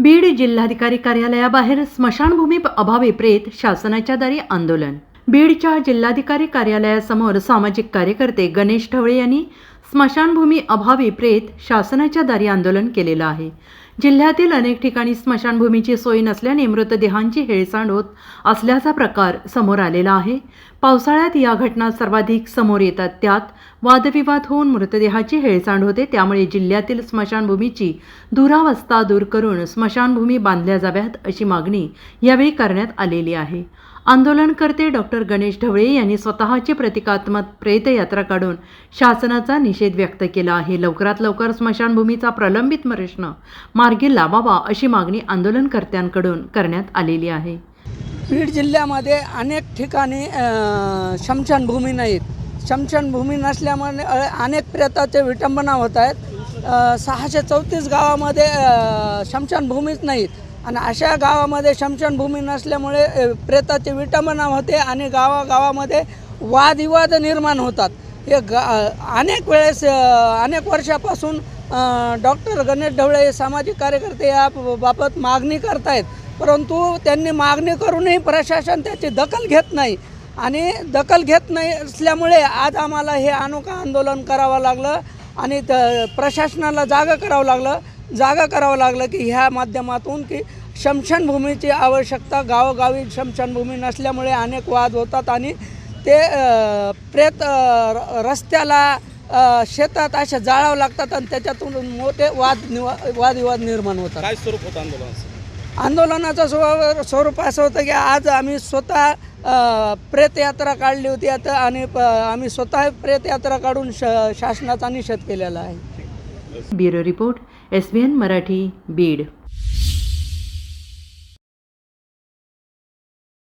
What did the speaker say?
बीड जिल्हाधिकारी कार्यालयाबाहेर स्मशानभूमी अभावी प्रेत शासनाच्या दारी आंदोलन. बीडच्या जिल्हाधिकारी कार्यालयासमोर सामाजिक कार्यकर्ते गणेश ढवळे यांनी स्मशानभूमी अभावी प्रेत शासनाच्या दारी आंदोलन केलेलं आहे. जिल्ह्यातील अनेक ठिकाणी स्मशानभूमीची सोय नसल्याने मृतदेहांची हेळसांड होत असल्याचा प्रकार समोर आलेला आहे. पावसाळ्यात या घटना सर्वाधिक समोर येतात. त्यात वादविवाद होऊन मृतदेहाची हेळसांड होते. त्यामुळे जिल्ह्यातील स्मशानभूमीची दुरावस्था दूर करून स्मशानभूमी बांधल्या जाव्यात अशी मागणी यावेळी करण्यात आलेली आहे. आंदोलनकर्ते डॉक्टर गणेश ढवळे यांनी स्वतःची प्रतिकात्मक प्रेतयात्रा काढून शासनाचा निषेध व्यक्त केला आहे. लवकरात लवकर स्मशानभूमीचा प्रलंबित प्रश्न मार्गी लावावा अशी मागणी आंदोलनकर्त्यांकडून करण्यात आलेली आहे. बीड जिल्ह्यामध्ये अनेक ठिकाणी शमशानभूमी नाहीत. शमशानभूमी नसल्यामुळे अनेक प्रेताचे विटंबना होत आहेत. सहाशे चौतीस गावामध्ये शमशानभूमीच नाहीत. आणि अशा गावामध्ये शमशानभूमी नसल्यामुळे प्रेताचे प्रेताची विटंबना होते आणि गावागावामध्ये वादविवाद निर्माण होतात. हे गा अनेक वेळेस अनेक वर्षापासून डॉक्टर गणेश ढवळे हे सामाजिक कार्यकर्ते या बाबत मागणी करतायत. परंतु त्यांनी मागणी करूनही प्रशासन त्याची दखल घेत नाही. आणि दखल घेत नाही असल्यामुळे आज आम्हाला हे अनोखं आंदोलन करावं लागलं आणि त प्रशासनाला जागं करावं लागलं. जागा करावं लागलं की ह्या माध्यमातून की शमशानभूमीची आवश्यकता गावोगावी शमशानभूमी नसल्यामुळे अनेक वाद होतात आणि ते प्रेत र- रस्त्याला शेतात अशा जाळावं लागतात आणि त्याच्यातून मोठे वाद निवा वादविवाद निर्माण होतात. काय स्वरूप होतं आंदोलनाचं? आंदोलनाचं स्व स्वरूप असं होतं की आज आम्ही स्वतः प्रेतयात्रा काढली होती. आता आणि प- आम्ही स्वतः प्रेतयात्रा काढून श शासनाचा निषेध केलेला आहे. Bureau report S Marathi Beed.